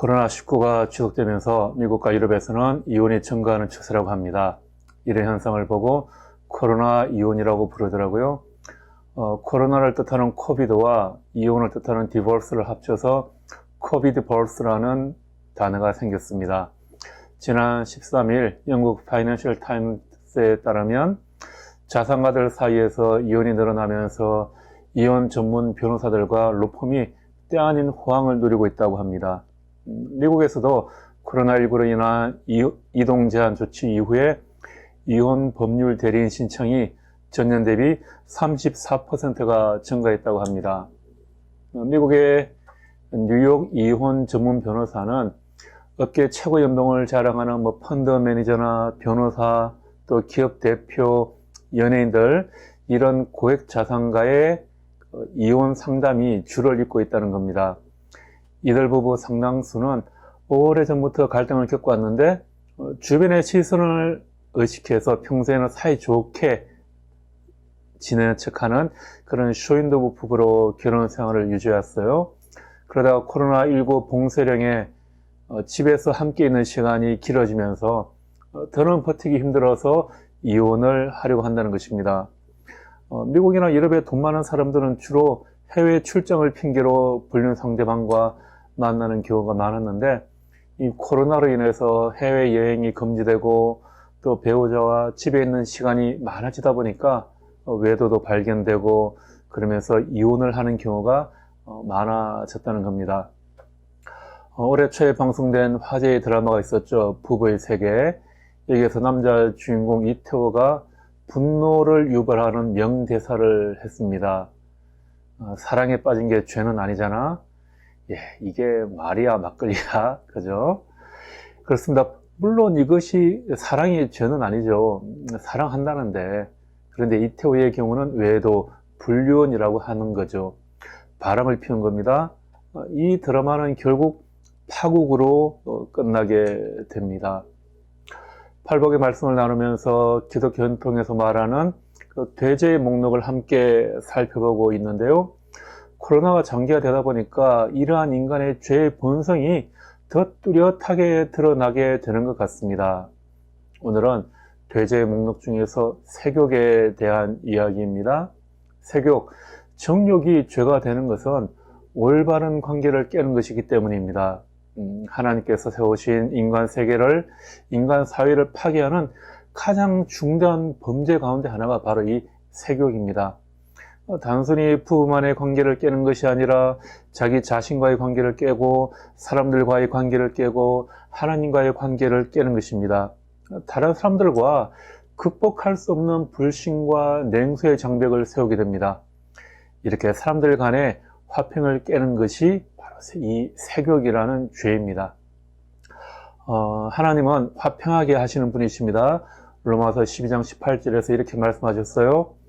코로나19가 지속되면서 미국과 유럽에서는 이혼이 증가하는 추세라고 합니다. 이런 현상을 보고 코로나 이혼이라고 부르더라고요. 어, 코로나를 뜻하는 코비드와 이혼을 뜻하는 디볼스를 합쳐서 코비드 벌스라는 단어가 생겼습니다. 지난 13일 영국 파이낸셜 타임스에 따르면 자산가들 사이에서 이혼이 늘어나면서 이혼 전문 변호사들과 로펌이 때 아닌 호황을 누리고 있다고 합니다. 음, 미국에서도 코로나19로 인한 이- 이동 제한 조치 이후에 이혼 법률 대리인 신청이 전년 대비 34%가 증가했다고 합니다. 어, 미국의 뉴욕 이혼 전문 변호사는 업계 최고 연봉을 자랑하는 뭐 펀드 매니저나 변호사 또 기업 대표 연예인들 이런 고액 자산가의 어, 이혼 상담이 줄을 잇고 있다는 겁니다. 이들 부부 상당수는 오래전부터 갈등을 겪어왔는데 어, 주변의 시선을 의식해서 평소에는 사이 좋게 지내는 척하는 그런 쇼윈도 부 부부로 결혼 생활을 유지했어요. 그러다가 코로나19 봉쇄령에 어, 집에서 함께 있는 시간이 길어지면서 어, 더는 버티기 힘들어서 이혼을 하려고 한다는 것입니다. 어, 미국이나 유럽의 돈 많은 사람들은 주로 해외 출장을 핑계로 불륜 상대방과 만나는 경우가 많았는데 이 코로나로 인해서 해외 여행이 금지되고 또 배우자와 집에 있는 시간이 많아지다 보니까 어, 외도도 발견되고 그러면서 이혼을 하는 경우가 어, 많아졌다는 겁니다. 어, 올해 초에 방송된 화제의 드라마가 있었죠. 부부의 세계. 여기에서 남자 주인공 이태호가 분노를 유발하는 명대사를 했습니다. 어, 사랑에 빠진 게 죄는 아니잖아. 예, 이게 말이야 막걸리야, 그죠? 그렇습니다. 물론 이것이 사랑의 죄는 아니죠. 사랑한다는데. 그런데 이태호의 경우는 외도 불륜이라고 하는 거죠. 바람을 피운 겁니다. 어, 이 드라마는 결국 파국으로 어, 끝나게 됩니다. 팔복의 말씀을 나누면서 기독교 전통에서 말하는 그 대제의 목록을 함께 살펴보고 있는데요. 코로나가 장기화되다 보니까 이러한 인간의 죄의 본성이 더 뚜렷하게 드러나게 되는 것 같습니다. 오늘은 대제의 목록 중에서 세욕에 대한 이야기입니다. 세욕, 정욕이 죄가 되는 것은 올바른 관계를 깨는 것이기 때문입니다. 음, 하나님께서 세우신 인간 세계를, 인간 사회를 파괴하는 가장 중대한 범죄 가운데 하나가 바로 이 세욕입니다. 어, 단순히 부부만의 관계를 깨는 것이 아니라 자기 자신과의 관계를 깨고 사람들과의 관계를 깨고 하나님과의 관계를 깨는 것입니다. 어, 다른 사람들과 극복할 수 없는 불신과 냉소의 장벽을 세우게 됩니다. 이렇게 사람들 간의 화평을 깨는 것이 바로 이 세격이라는 죄입니다. 어, 하나님은 화평하게 하시는 분이십니다. 로마서 12장 18절에서 이렇게 말씀하셨어요.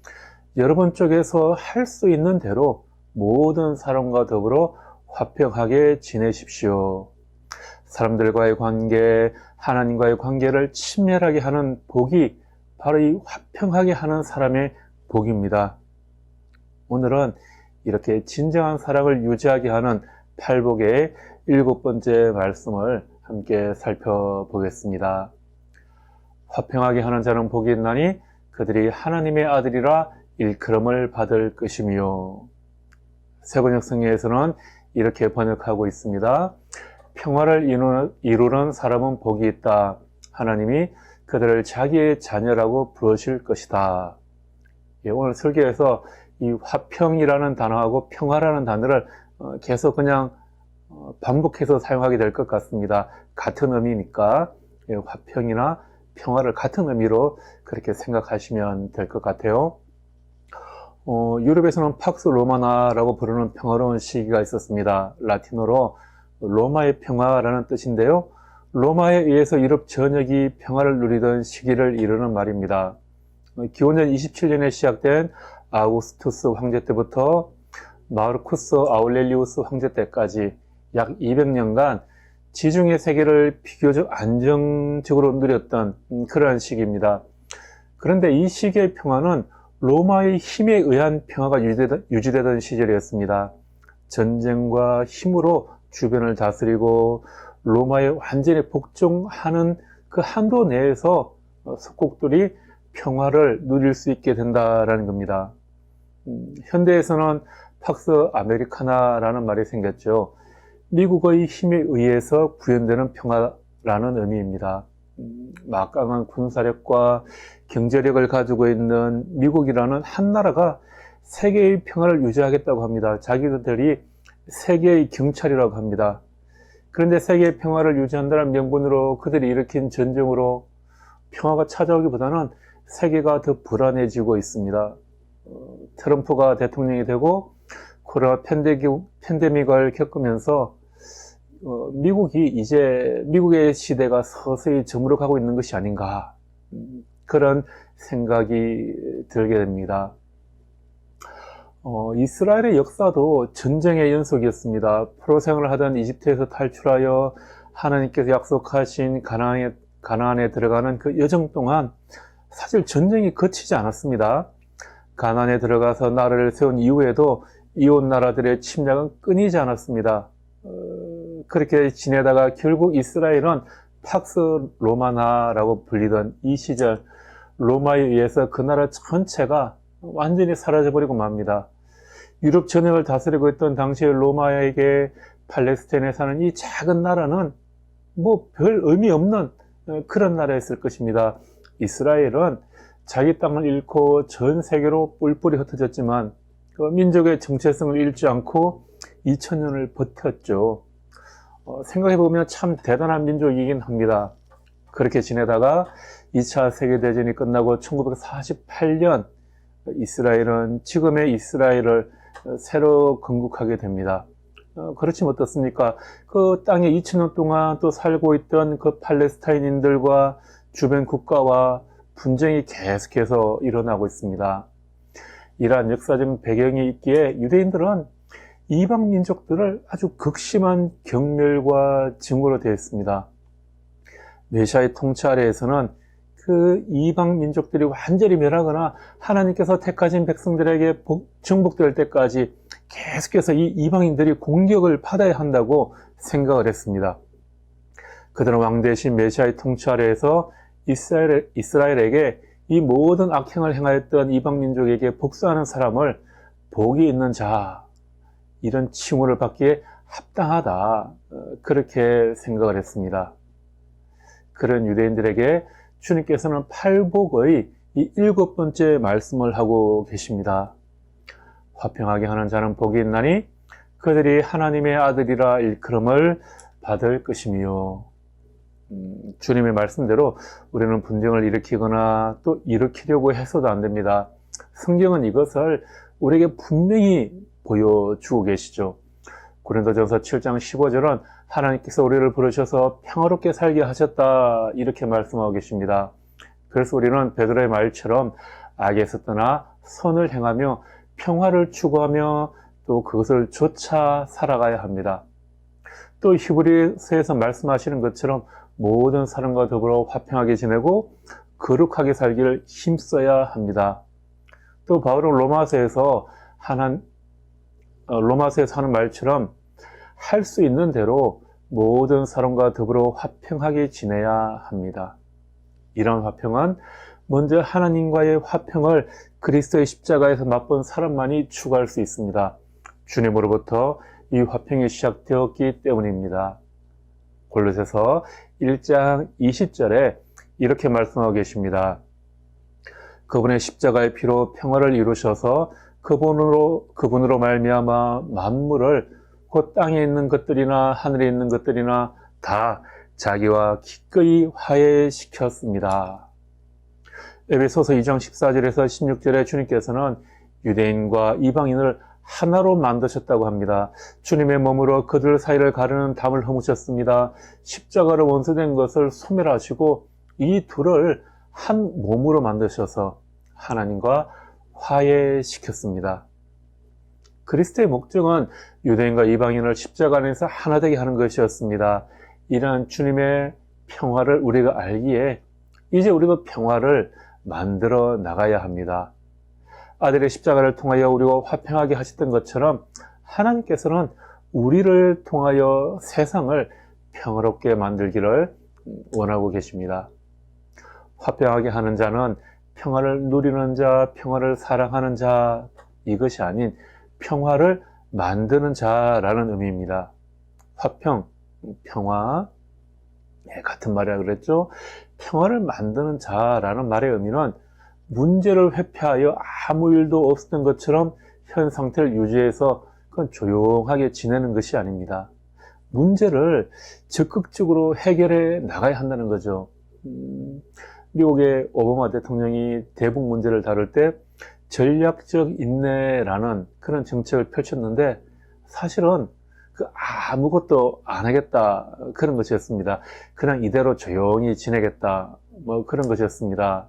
여러분 쪽에서 할 수 있는 대로 모든 사람과 더불어 화평하게 지내십시오. 사람들과의 관계, 하나님과의 관계를 친밀하게 하는 복이 바로 이 화평하게 하는 사람의 복입니다. 오늘은 이렇게 진정한 사랑을 유지하게 하는 팔복의 일곱 번째 말씀을 함께 살펴보겠습니다. 화평하게 하는 자는 복이 있나니 그들이 하나님의 아들이라 일컬음을 받을 것이며 세번역 성경에서는 이렇게 번역하고 있습니다. 평화를 이루는 사람은 복이 있다. 하나님이 그들을 자기의 자녀라고 부르실 것이다. 예, 오늘 설교에서 이 화평이라는 단어하고 평화라는 단어를 어, 계속 그냥 어, 반복해서 사용하게 될 것 같습니다. 같은 의미니까 예, 화평이나 평화를 같은 의미로 그렇게 생각하시면 될 것 같아요. 어, 유럽에서는 팍스 로마나라고 부르는 평화로운 시기가 있었습니다. 라틴어로 로마의 평화라는 뜻인데요. 로마에 의해서 유럽 전역이 평화를 누리던 시기를 이르는 말입니다. 기원전 27년에 시작된 아우구스투스 황제 때부터 마르쿠스 아울렐리우스 황제 때까지 약 200년간 지중해 세계를 비교적 안정적으로 누렸던 그러한 시기입니다. 그런데 이 시기의 평화는 로마의 힘에 의한 평화가 유지되던, 시절이었습니다. 전쟁과 힘으로 주변을 다스리고 로마에 완전히 복종하는 그 한도 내에서 어, 속국들이 평화를 누릴 수 있게 된다라는 겁니다. 음, 현대에서는 팍스 아메리카나라는 말이 생겼죠. 미국의 힘에 의해서 구현되는 평화라는 의미입니다. 음, 막강한 군사력과 경제력을 가지고 있는 미국이라는 한 나라가 세계의 평화를 유지하겠다고 합니다. 자기들이 세계의 경찰이라고 합니다. 그런데 세계의 평화를 유지한다는 명분으로 그들이 일으킨 전쟁으로 평화가 찾아오기보다는 세계가 더 불안해지고 있습니다. 어, 트럼프가 대통령이 되고 코로나 팬데믹을 겪으면서 어, 미국이 이제 미국의 시대가 서서히 저물어가고 있는 것이 아닌가 음, 그런 생각이 들게 됩니다. 어, 이스라엘의 역사도 전쟁의 연속이었습니다. 포로 생활을 하던 이집트에서 탈출하여 하나님께서 약속하신 가나안에, 가나안에 들어가는 그 여정 동안 사실 전쟁이 거치지 않았습니다. 가나안에 들어가서 나라를 세운 이후에도 이웃 나라들의 침략은 끊이지 않았습니다. 어, 그렇게 지내다가 결국 이스라엘은 팍스 로마나라고 불리던 이 시절 로마에 의해서 그 나라 전체가 완전히 사라져버리고 맙니다. 유럽 전역을 다스리고 있던 당시의 로마에게 팔레스타인에 사는 이 작은 나라는 뭐 별 의미 없는 어, 그런 나라였을 것입니다. 이스라엘은 자기 땅을 잃고 전 세계로 뿔뿔이 흩어졌지만 그 민족의 정체성을 잃지 않고 2000년을 버텼죠. 어, 생각해보면 참 대단한 민족이긴 합니다. 그렇게 지내다가 2차 세계대전이 끝나고 1948년 이스라엘은 지금의 이스라엘을 새로 건국하게 됩니다. 어, 그렇지면 어떻습니까? 그 땅에 2000년 동안 또 살고 있던 그 팔레스타인인들과 주변 국가와 분쟁이 계속해서 일어나고 있습니다. 이러한 역사적 배경이 있기에 유대인들은 이방 민족들을 아주 극심한 경멸과 증오로 되었습니다. 메시아의 통치 아래에서는 그 이방 민족들이 완전히 멸하거나 하나님께서 택하신 백성들에게 정복될 때까지 계속해서 이 이방인들이 공격을 받아야 한다고 생각을 했습니다. 그들은 왕 대신 메시아의 통치 아래에서 이스라엘, 이스라엘에게 이 모든 악행을 행하였던 이방 민족에게 복수하는 사람을 복이 있는 자 이런 칭호를 받기에 합당하다 어, 그렇게 생각을 했습니다. 그런 유대인들에게 주님께서는 팔복의 이 일곱 번째 말씀을 하고 계십니다. 화평하게 하는 자는 복이 있나니 그들이 하나님의 아들이라 일컬음을 받을 것이며 음, 주님의 말씀대로 우리는 분쟁을 일으키거나 또 일으키려고 해서도 안 됩니다. 성경은 이것을 우리에게 분명히 보여주고 계시죠. 고린도전서 7장 15절은 하나님께서 우리를 부르셔서 평화롭게 살게 하셨다 이렇게 말씀하고 계십니다. 그래서 우리는 베드로의 말처럼 악에서 떠나 선을 행하며 평화를 추구하며 또 그것을 쫓아 살아가야 합니다. 또 히브리서에서 말씀하시는 것처럼 모든 사람과 더불어 화평하게 지내고 거룩하게 살기를 힘써야 합니다. 또 바울은 로마서에서 하나 어, 로마서에서 하는 말처럼 할 수 있는 대로 모든 사람과 더불어 화평하게 지내야 합니다. 이런 화평은 먼저 하나님과의 화평을 그리스도의 십자가에서 맛본 사람만이 추구할 수 있습니다. 주님으로부터 이 화평이 시작되었기 때문입니다. 골로새서 1장 20절에 이렇게 말씀하고 계십니다. 그분의 십자가의 피로 평화를 이루셔서 그분으로 그분으로 말미암아 만물을 곧 땅에 있는 것들이나 하늘에 있는 것들이나 다 자기와 기꺼이 화해시켰습니다. 에베소서 2장 14절에서 16절에 주님께서는 유대인과 이방인을 하나로 만드셨다고 합니다. 주님의 몸으로 그들 사이를 가르는 담을 허무셨습니다. 십자가로 원수된 것을 소멸하시고 이 둘을 한 몸으로 만드셔서 하나님과 화해시켰습니다. 그리스도의 목적은 유대인과 이방인을 십자가 안에서 하나 되게 하는 것이었습니다. 이러한 주님의 평화를 우리가 알기에 이제 우리도 평화를 만들어 나가야 합니다. 아들의 십자가를 통하여 우리가 화평하게 하셨던 것처럼 하나님께서는 우리를 통하여 세상을 평화롭게 만들기를 원하고 계십니다. 화평하게 하는 자는 평화를 누리는 자, 평화를 사랑하는 자, 이것이 아닌 평화를 만드는 자라는 의미입니다. 화평, 평화, 네, 같은 말이라 그랬죠. 평화를 만드는 자라는 말의 의미는 문제를 회피하여 아무 일도 없었던 것처럼 현 상태를 유지해서 그건 조용하게 지내는 것이 아닙니다. 문제를 적극적으로 해결해 나가야 한다는 거죠. 음, 미국의 오바마 대통령이 대북 문제를 다룰 때 전략적 인내라는 그런 정책을 펼쳤는데 사실은 그 아무것도 안 하겠다 그런 것이었습니다. 그냥 이대로 조용히 지내겠다 뭐 그런 것이었습니다.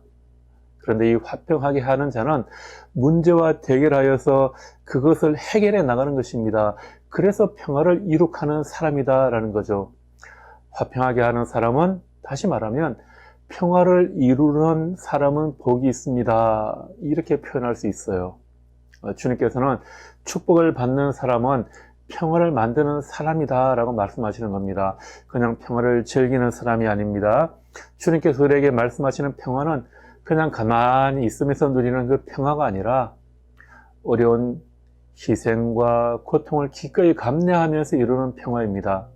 그런데 이 화평하게 하는 자는 문제와 대결하여서 그것을 해결해 나가는 것입니다. 그래서 평화를 이룩하는 사람이다라는 거죠. 화평하게 하는 사람은 다시 말하면 평화를 이루는 사람은 복이 있습니다. 이렇게 표현할 수 있어요. 어, 주님께서는 축복을 받는 사람은 평화를 만드는 사람이다 라고 말씀하시는 겁니다. 그냥 평화를 즐기는 사람이 아닙니다. 주님께서 우리에게 말씀하시는 평화는 그냥 가만히 있으면서 누리는 그 평화가 아니라 어려운 희생과 고통을 기꺼이 감내하면서 이루는 평화입니다.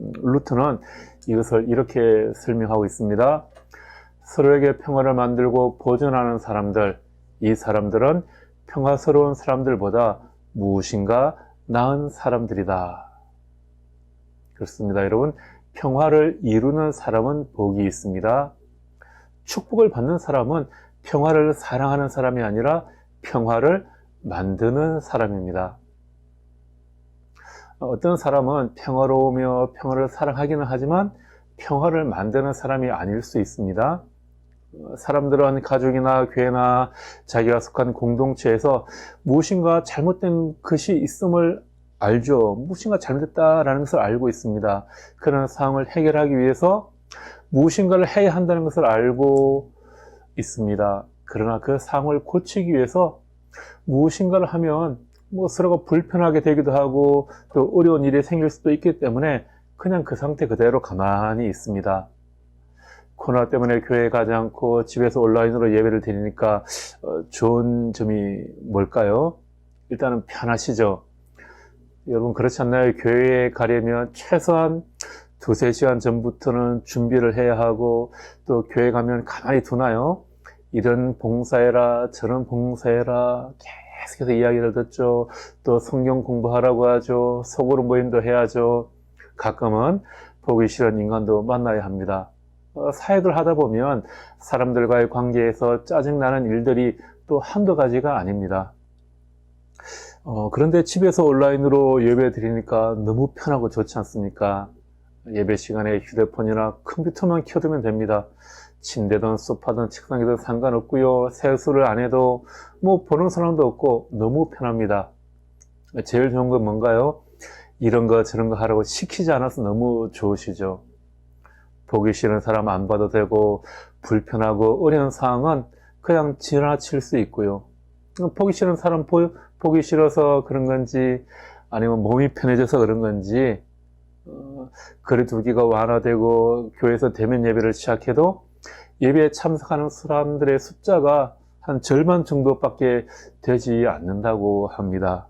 음, 루트는 이것을 이렇게 설명하고 있습니다. 서로에게 평화를 만들고 보존하는 사람들, 이 사람들은 평화스러운 사람들보다 무엇인가 나은 사람들이다. 그렇습니다. 여러분, 평화를 이루는 사람은 복이 있습니다. 축복을 받는 사람은 평화를 사랑하는 사람이 아니라 평화를 만드는 사람입니다. 어떤 사람은 평화로우며 평화를 사랑하기는 하지만 평화를 만드는 사람이 아닐 수 있습니다. 사람들은 가족이나 교회나 자기가 속한 공동체에서 무엇인가 잘못된 것이 있음을 알죠. 무엇인가 잘못됐다라는 것을 알고 있습니다. 그런 상황을 해결하기 위해서 무엇인가를 해야 한다는 것을 알고 있습니다. 그러나 그 상황을 고치기 위해서 무엇인가를 하면 뭐 서로가 불편하게 되기도 하고 또 어려운 일이 생길 수도 있기 때문에 그냥 그 상태 그대로 가만히 있습니다. 코로나 때문에 교회에 가지 않고 집에서 온라인으로 예배를 드리니까 어, 좋은 점이 뭘까요? 일단은 편하시죠. 여러분 그렇지 않나요? 교회에 가려면 최소한 두세 시간 전부터는 준비를 해야 하고 또 교회 가면 가만히 두나요? 이런 봉사해라 저런 봉사해라 계속해서 이야기를 듣죠. 또 성경 공부하라고 하죠. 속으로 모임도 해야죠. 가끔은 보기 싫은 인간도 만나야 합니다. 어, 사역을 하다 보면 사람들과의 관계에서 짜증나는 일들이 또 한두 가지가 아닙니다. 어, 그런데 집에서 온라인으로 예배 드리니까 너무 편하고 좋지 않습니까? 예배 시간에 휴대폰이나 컴퓨터만 켜두면 됩니다. 침대든 소파든 책상이든 상관없고요. 세수를 안 해도 뭐 보는 사람도 없고 너무 편합니다. 제일 좋은 건 뭔가요? 이런 거 저런 거 하라고 시키지 않아서 너무 좋으시죠. 보기 싫은 사람 안 봐도 되고 불편하고 어려운 상황은 그냥 지나칠 수 있고요. 보기 싫은 사람 보, 보기 싫어서 그런 건지 아니면 몸이 편해져서 그런 건지 어, 거리두기가 완화되고 교회에서 대면 예배를 시작해도 예배에 참석하는 사람들의 숫자가 한 절반 정도밖에 되지 않는다고 합니다.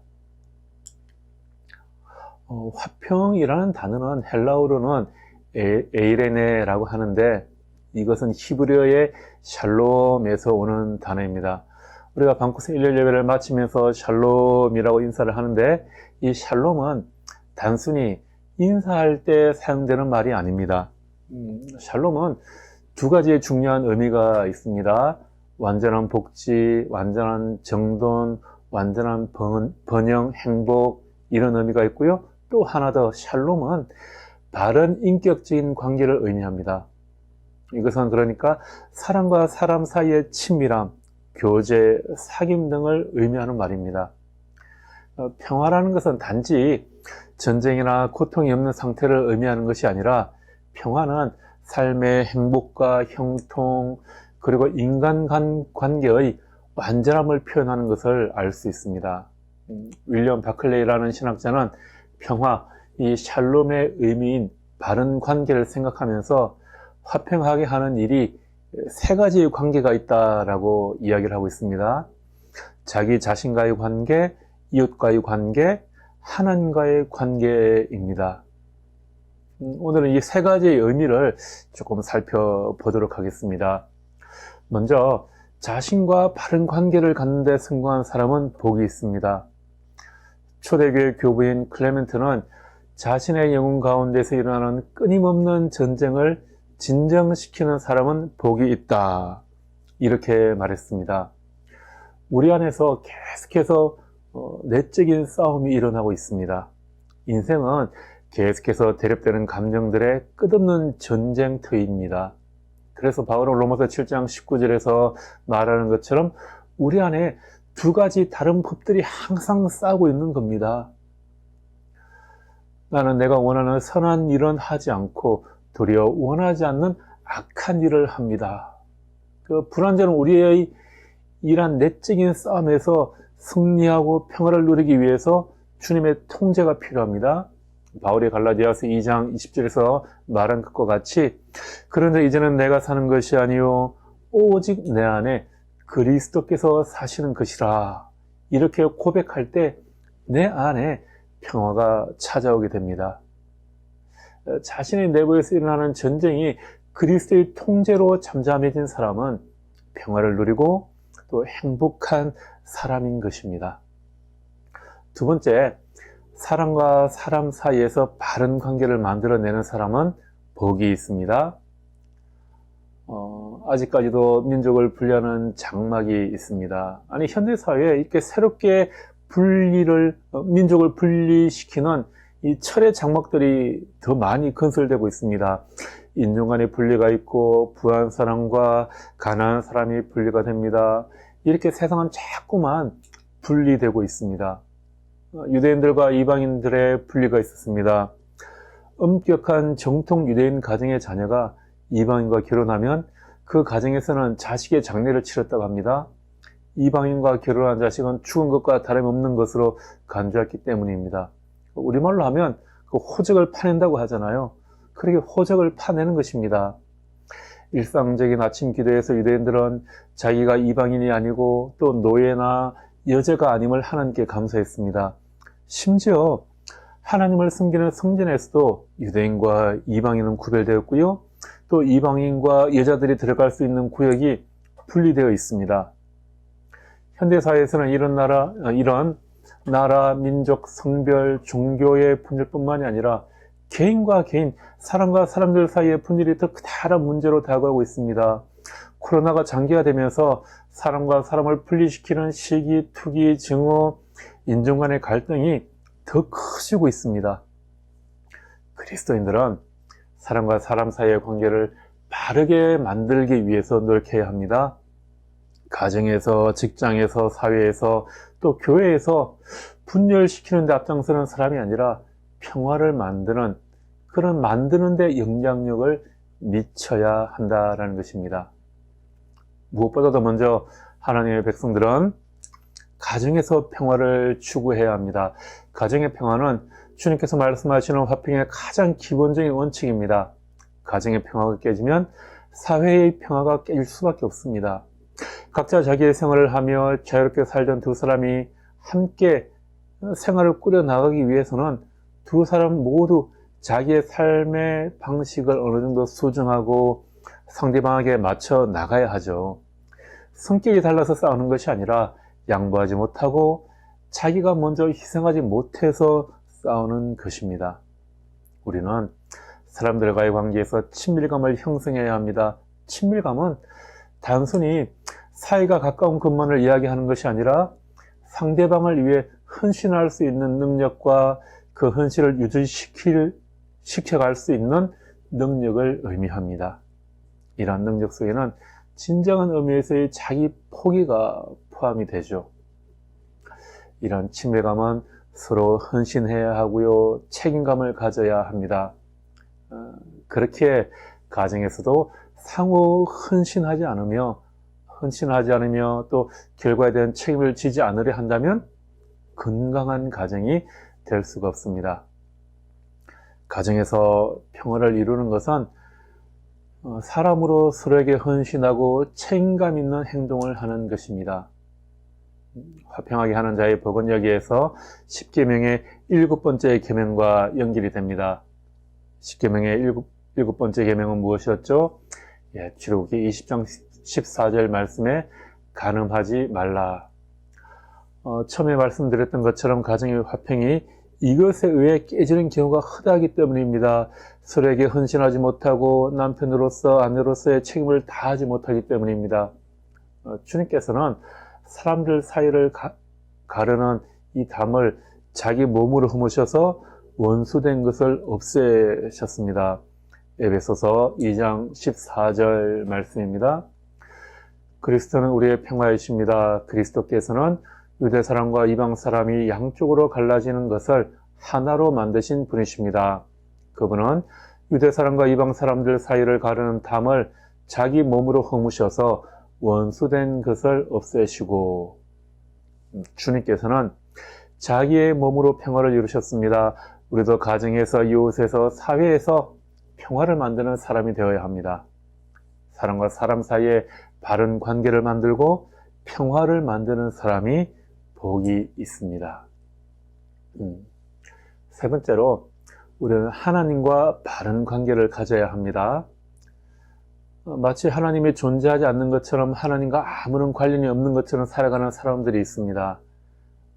어, 화평이라는 단어는 헬라어로는 에이레네라고 하는데 이것은 히브리어의 샬롬에서 오는 단어입니다. 우리가 방구스 일일 예배를 마치면서 샬롬이라고 인사를 하는데 이 샬롬은 단순히 인사할 때 사용되는 말이 아닙니다. 음, 샬롬은 두 가지의 중요한 의미가 있습니다. 완전한 복지, 완전한 정돈, 완전한 번, 번영, 행복 이런 의미가 있고요. 또 하나 더 샬롬은 바른 인격적인 관계를 의미합니다. 이것은 그러니까 사람과 사람 사이의 친밀함, 교제, 사귐 등을 의미하는 말입니다. 어, 평화라는 것은 단지 전쟁이나 고통이 없는 상태를 의미하는 것이 아니라 평화는 삶의 행복과 형통, 그리고 인간 간 관계의 완전함을 표현하는 것을 알 수 있습니다. 음, 윌리엄 바클레이라는 신학자는 평화, 이 샬롬의 의미인 바른 관계를 생각하면서 화평하게 하는 일이 세 가지의 관계가 있다라고 이야기를 하고 있습니다. 자기 자신과의 관계, 이웃과의 관계, 하나님과의 관계입니다. 음, 오늘은 이 세 가지의 의미를 조금 살펴보도록 하겠습니다. 먼저 자신과 바른 관계를 갖는 데 성공한 사람은 복이 있습니다. 초대교회 교부인 클레멘트는 자신의 영혼 가운데서 일어나는 끊임없는 전쟁을 진정시키는 사람은 복이 있다. 이렇게 말했습니다. 우리 안에서 계속해서 어, 내적인 싸움이 일어나고 있습니다. 인생은 계속해서 대립되는 감정들의 끝없는 전쟁터입니다. 그래서 바울은 로마서 7장 19절에서 말하는 것처럼 우리 안에 두 가지 다른 법들이 항상 싸우고 있는 겁니다. 나는 내가 원하는 선한 일은 하지 않고 도리어 원하지 않는 악한 일을 합니다. 그 불완전한 우리의 이란 내적인 싸움에서 승리하고 평화를 누리기 위해서 주님의 통제가 필요합니다. 바울이 갈라디아서 2장 20절에서 말한 것과 같이 그런데 이제는 내가 사는 것이 아니요 오직 내 안에 그리스도께서 사시는 것이라 이렇게 고백할 때 내 안에 평화가 찾아오게 됩니다. 자신의 내부에서 일어나는 전쟁이 그리스도의 통제로 잠잠해진 사람은 평화를 누리고 또 행복한 사람인 것입니다. 두 번째, 사람과 사람 사이에서 바른 관계를 만들어내는 사람은 복이 있습니다. 어, 아직까지도 민족을 분리하는 장막이 있습니다. 아니, 현대 사회에 이렇게 새롭게 분리를, 어, 민족을 분리시키는 이 철의 장막들이 더 많이 건설되고 있습니다. 인종 간의 분리가 있고, 부한 사람과 가난한 사람이 분리가 됩니다. 이렇게 세상은 자꾸만 분리되고 있습니다. 어, 유대인들과 이방인들의 분리가 있었습니다. 엄격한 정통 유대인 가정의 자녀가 이방인과 결혼하면 그 가정에서는 자식의 장례를 치렀다고 합니다. 이방인과 결혼한 자식은 죽은 것과 다름없는 것으로 간주했기 때문입니다. 우리말로 하면 그 호적을 파낸다고 하잖아요. 그렇게 호적을 파내는 것입니다. 일상적인 아침 기도에서 유대인들은 자기가 이방인이 아니고 또 노예나 여자가 아님을 하나님께 감사했습니다. 심지어 하나님을 섬기는 성전에서도 유대인과 이방인은 구별되었고요. 또 이방인과 여자들이 들어갈 수 있는 구역이 분리되어 있습니다. 현대사회에서는 이런 나라, 이런 나라, 민족, 성별, 종교의 분열뿐만이 아니라 개인과 개인, 사람과 사람들 사이의 분열이 더 크다란 문제로 다가오고 있습니다. 코로나가 장기화되면서 사람과 사람을 분리시키는 시기, 투기, 증오, 인종 간의 갈등이 더 커지고 있습니다. 그리스도인들은 사람과 사람 사이의 관계를 바르게 만들기 위해서 노력해야 합니다. 가정에서, 직장에서, 사회에서, 또 교회에서 분열시키는 데 앞장서는 사람이 아니라 평화를 만드는 그런 만드는 데 영향력을 미쳐야 한다라는 것입니다. 무엇보다도 먼저 하나님의 백성들은 가정에서 평화를 추구해야 합니다. 가정의 평화는 주님께서 말씀하시는 화평의 가장 기본적인 원칙입니다. 가정의 평화가 깨지면 사회의 평화가 깨질 수밖에 없습니다. 각자 자기의 생활을 하며 자유롭게 살던 두 사람이 함께 생활을 꾸려 나가기 위해서는 두 사람 모두 자기의 삶의 방식을 어느 정도 수정하고 상대방에게 맞춰 나가야 하죠. 성격이 달라서 싸우는 것이 아니라 양보하지 못하고 자기가 먼저 희생하지 못해서 싸우는 것입니다. 우리는 사람들과의 관계에서 친밀감을 형성해야 합니다. 친밀감은 단순히 사이가 가까운 것만을 이야기하는 것이 아니라 상대방을 위해 헌신할 수 있는 능력과 그 헌신을 유지시킬, 시켜갈 수 있는 능력을 의미합니다. 이러한 능력 속에는 진정한 의미에서의 자기 포기가 포함이 되죠. 이런 친밀감은 서로 헌신해야 하고요. 책임감을 가져야 합니다. 어, 그렇게 가정에서도 상호 헌신하지 않으며 헌신하지 않으며 또 결과에 대한 책임을 지지 않으려 한다면 건강한 가정이 될 수가 없습니다. 가정에서 평화를 이루는 것은 어, 사람으로 서로에게 헌신하고 책임감 있는 행동을 하는 것입니다. 화평하게 하는 자의 복은 여기에서 10계명의 일곱 번째 계명과 연결이 됩니다. 10계명의 일곱, 일곱 번째 계명은 무엇이었죠? 예, 출애굽기 20장 14절 말씀에 간음하지 말라. 어, 처음에 말씀드렸던 것처럼 가정의 화평이 이것에 의해 깨지는 경우가 흔하기 때문입니다. 서로에게 헌신하지 못하고 남편으로서 아내로서의 책임을 다하지 못하기 때문입니다. 어, 주님께서는 사람들 사이를 가, 가르는 이 담을 자기 몸으로 흠으셔서 원수된 것을 없애셨습니다. 에베소서 2장 14절 말씀입니다. 그리스도는 우리의 평화이십니다. 그리스도께서는 유대 사람과 이방 사람이 양쪽으로 갈라지는 것을 하나로 만드신 분이십니다. 그분은 유대 사람과 이방 사람들 사이를 가르는 담을 자기 몸으로 허무셔서 원수된 것을 없애시고 주님께서는 자기의 몸으로 평화를 이루셨습니다. 우리도 가정에서 이웃에서 사회에서 평화를 만드는 사람이 되어야 합니다. 사람과 사람 사이에 바른 관계를 만들고 평화를 만드는 사람이 복이 있습니다. 음. 세 번째로 우리는 하나님과 바른 관계를 가져야 합니다. 어, 마치 하나님이 존재하지 않는 것처럼 하나님과 아무런 관련이 없는 것처럼 살아가는 사람들이 있습니다.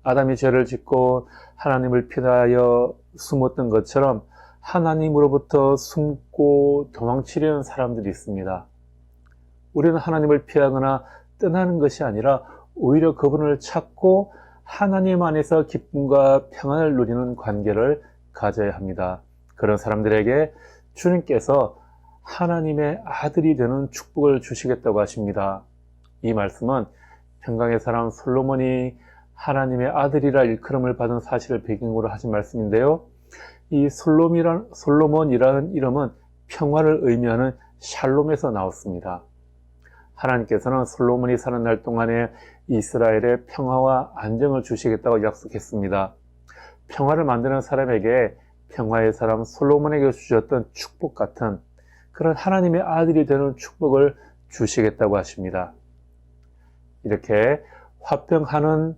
아담이 죄를 짓고 하나님을 피하여 숨었던 것처럼 하나님으로부터 숨고 도망치려는 사람들이 있습니다. 우리는 하나님을 피하거나 떠나는 것이 아니라 오히려 그분을 찾고 하나님 안에서 기쁨과 평안을 누리는 관계를 가져야 합니다. 그런 사람들에게 주님께서 하나님의 아들이 되는 축복을 주시겠다고 하십니다. 이 말씀은 평강의 사람 솔로몬이 하나님의 아들이라 일컬음을 받은 사실을 배경으로 하신 말씀인데요. 이 솔로몬이라는, 솔로몬이라는 이름은 평화를 의미하는 샬롬에서 나왔습니다. 하나님께서는 솔로몬이 사는 날 동안에 이스라엘에 평화와 안정을 주시겠다고 약속했습니다. 평화를 만드는 사람에게 평화의 사람 솔로몬에게 주셨던 축복 같은 그런 하나님의 아들이 되는 축복을 주시겠다고 하십니다. 이렇게 화평하는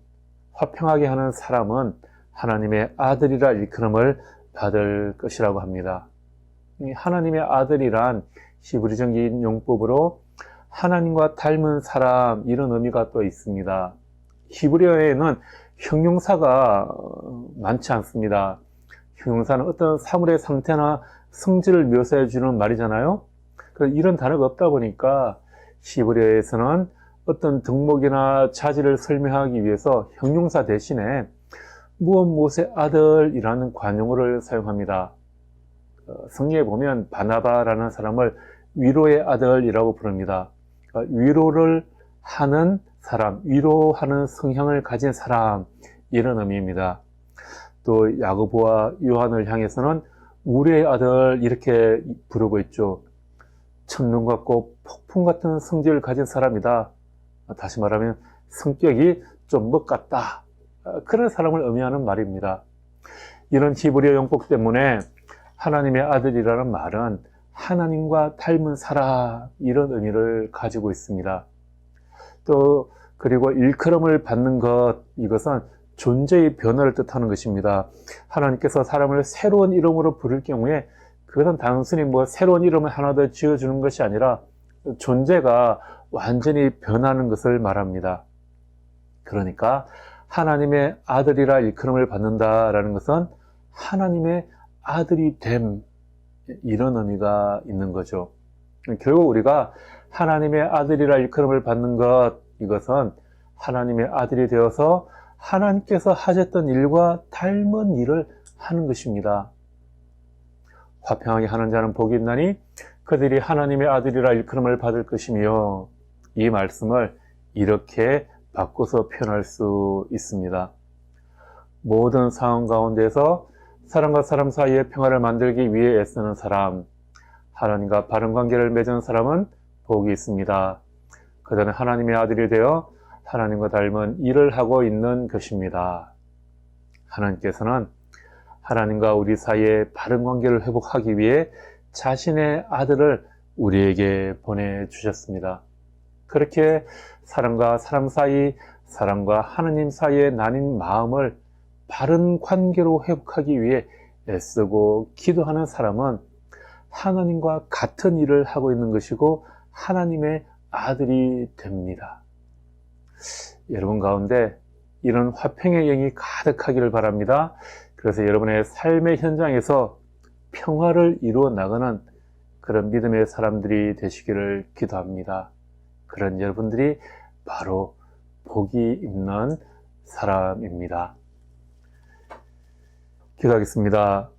화평하게 하는 사람은 하나님의 아들이라 일컬음을 받을 것이라고 합니다. 하나님의 아들이란 히브리적인 용법으로 하나님과 닮은 사람 이런 의미가 또 있습니다. 히브리어에는 형용사가 많지 않습니다. 형용사는 어떤 사물의 상태나 성질을 묘사해 주는 말이잖아요. 이런 단어가 없다 보니까 히브리어에서는 어떤 덕목이나 자질을 설명하기 위해서 형용사 대신에 무엇 무엇의 아들이라는 관용어를 사용합니다. 어, 성경에 보면 바나바라는 사람을 위로의 아들이라고 부릅니다. 어, 위로를 하는 사람, 위로하는 성향을 가진 사람 이런 의미입니다. 또 야고보와 요한을 향해서는 우리의 아들 이렇게 부르고 있죠. 천둥 같고 폭풍 같은 성질을 가진 사람이다. 다시 말하면 성격이 좀먹 같다. 그런 사람을 의미하는 말입니다. 이런 히브리어 용법 때문에 하나님의 아들이라는 말은 하나님과 닮은 사람 이런 의미를 가지고 있습니다. 또 그리고 일컬음을 받는 것 이것은 존재의 변화를 뜻하는 것입니다. 하나님께서 사람을 새로운 이름으로 부를 경우에 그것은 단순히 뭐 새로운 이름을 하나 더 지어주는 것이 아니라 존재가 완전히 변하는 것을 말합니다. 그러니까 하나님의 아들이라 일컬음을 받는다라는 것은 하나님의 아들이 됨 이런 의미가 있는 거죠. 결국 우리가 하나님의 아들이라 일컬음을 받는 것 이것은 하나님의 아들이 되어서 하나님께서 하셨던 일과 닮은 일을 하는 것입니다. 화평하게 하는 자는 복이 있나니 그들이 하나님의 아들이라 일컬음을 받을 것이며 이 말씀을 이렇게 바꿔서 표현할 수 있습니다. 모든 상황 가운데서 사람과 사람 사이의 평화를 만들기 위해 애쓰는 사람, 하나님과 바른 관계를 맺은 사람은 복이 있습니다. 그들은 하나님의 아들이 되어 하나님과 닮은 일을 하고 있는 것입니다. 하나님께서는 하나님과 우리 사이의 바른 관계를 회복하기 위해 자신의 아들을 우리에게 보내주셨습니다. 그렇게 사람과 사람 사이, 사람과 하느님 사이에 나뉜 마음을 바른 관계로 회복하기 위해 애쓰고 기도하는 사람은 하나님과 같은 일을 하고 있는 것이고 하나님의 아들이 됩니다. 여러분 가운데 이런 화평의 영이 가득하기를 바랍니다. 그래서 여러분의 삶의 현장에서 평화를 이루어 나가는 그런 믿음의 사람들이 되시기를 기도합니다. 그런 여러분들이 바로 복이 있는 사람입니다. 기도하겠습니다.